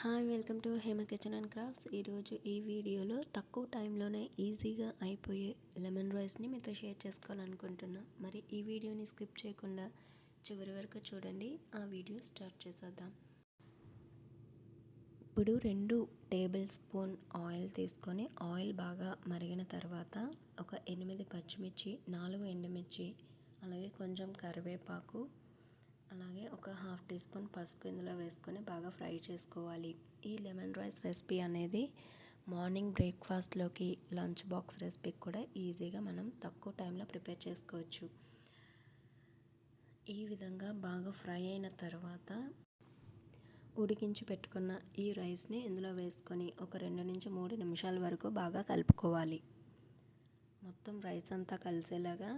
Hi welcome to Hema kitchen and crafts. ఈరోజు ఈ వీడియోలో తక్కువ టైంలోనే ఈజీగా అయిపోయే లెమన్ రైస్ని మీతో షేర్ చేసుకోవాలనుకుంటున్నా. మరి ఈ వీడియోని స్కిప్ చేయకుండా చివరి వరకు చూడండి. ఆ వీడియో స్టార్ట్ చేసేద్దాం. ఇప్పుడు రెండు టేబుల్ స్పూన్ ఆయిల్ తీసుకొని ఆయిల్ బాగా మరిగిన తర్వాత ఒక ఎనిమిది పచ్చిమిర్చి నాలుగు ఎండుమిర్చి అలాగే కొంచెం కరివేపాకు అలాగే ఒక హాఫ్ టీ స్పూన్ పసుపు ఇందులో వేసుకొని బాగా ఫ్రై చేసుకోవాలి. ఈ లెమన్ రైస్ రెసిపీ అనేది మార్నింగ్ బ్రేక్ఫాస్ట్లోకి లంచ్ బాక్స్ రెసిపీకి కూడా ఈజీగా మనం తక్కువ టైంలో ప్రిపేర్ చేసుకోవచ్చు. ఈ విధంగా బాగా ఫ్రై అయిన తర్వాత ఉడికించి పెట్టుకున్న ఈ రైస్ని ఇందులో వేసుకొని ఒక రెండు నుంచి మూడు నిమిషాల వరకు బాగా కలుపుకోవాలి. మొత్తం రైస్ అంతా కలిసేలాగా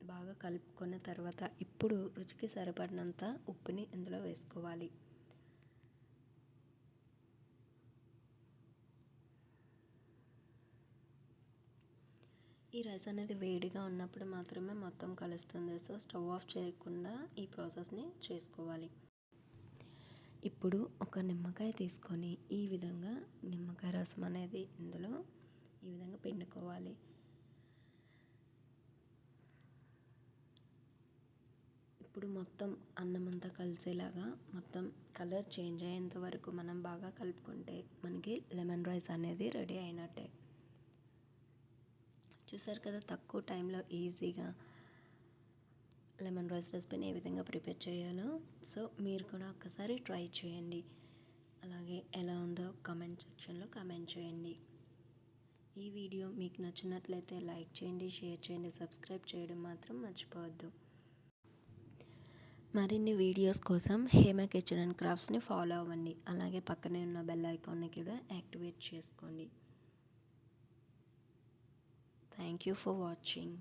బాగా కలుపుకున్న తర్వాత ఇప్పుడు రుచికి సరిపడినంత ఉప్పుని ఇందులో వేసుకోవాలి. ఈ రైస్ అనేది వేడిగా ఉన్నప్పుడు మాత్రమే మొత్తం కలుస్తుంది. సో స్టవ్ ఆఫ్ చేయకుండా ఈ ప్రాసెస్ని చేసుకోవాలి. ఇప్పుడు ఒక నిమ్మకాయ తీసుకొని ఈ విధంగా నిమ్మకాయ రసం అనేది ఇందులో ఈ విధంగా పిండుకోవాలి. ఇప్పుడు మొత్తం అన్నం అంతా కలిసేలాగా మొత్తం కలర్ చేంజ్ అయ్యేంత వరకు మనం బాగా కలుపుకుంటే మనకి లెమన్ రైస్ అనేది రెడీ అయినట్టే. చూసారు కదా తక్కువ టైంలో ఈజీగా లెమన్ రైస్ రెసిపీని ఏ విధంగా ప్రిపేర్ చేయాలో? సో మీరు కూడా ఒక్కసారి ట్రై చేయండి. అలాగే ఎలా ఉందో కామెంట్ సెక్షన్లో కామెంట్ చేయండి. ఈ వీడియో మీకు నచ్చినట్లయితే లైక్ చేయండి షేర్ చేయండి సబ్స్క్రైబ్ చేయడం మాత్రం మర్చిపోవద్దు. మరిన్ని వీడియోస్ కోసం హేమ కిచెన్ అండ్ క్రాఫ్ట్స్ని ఫాలో అవ్వండి. అలాగే పక్కనే ఉన్న బెల్ ఐకాన్ని కూడా యాక్టివేట్ చేసుకోండి. Thank you for watching.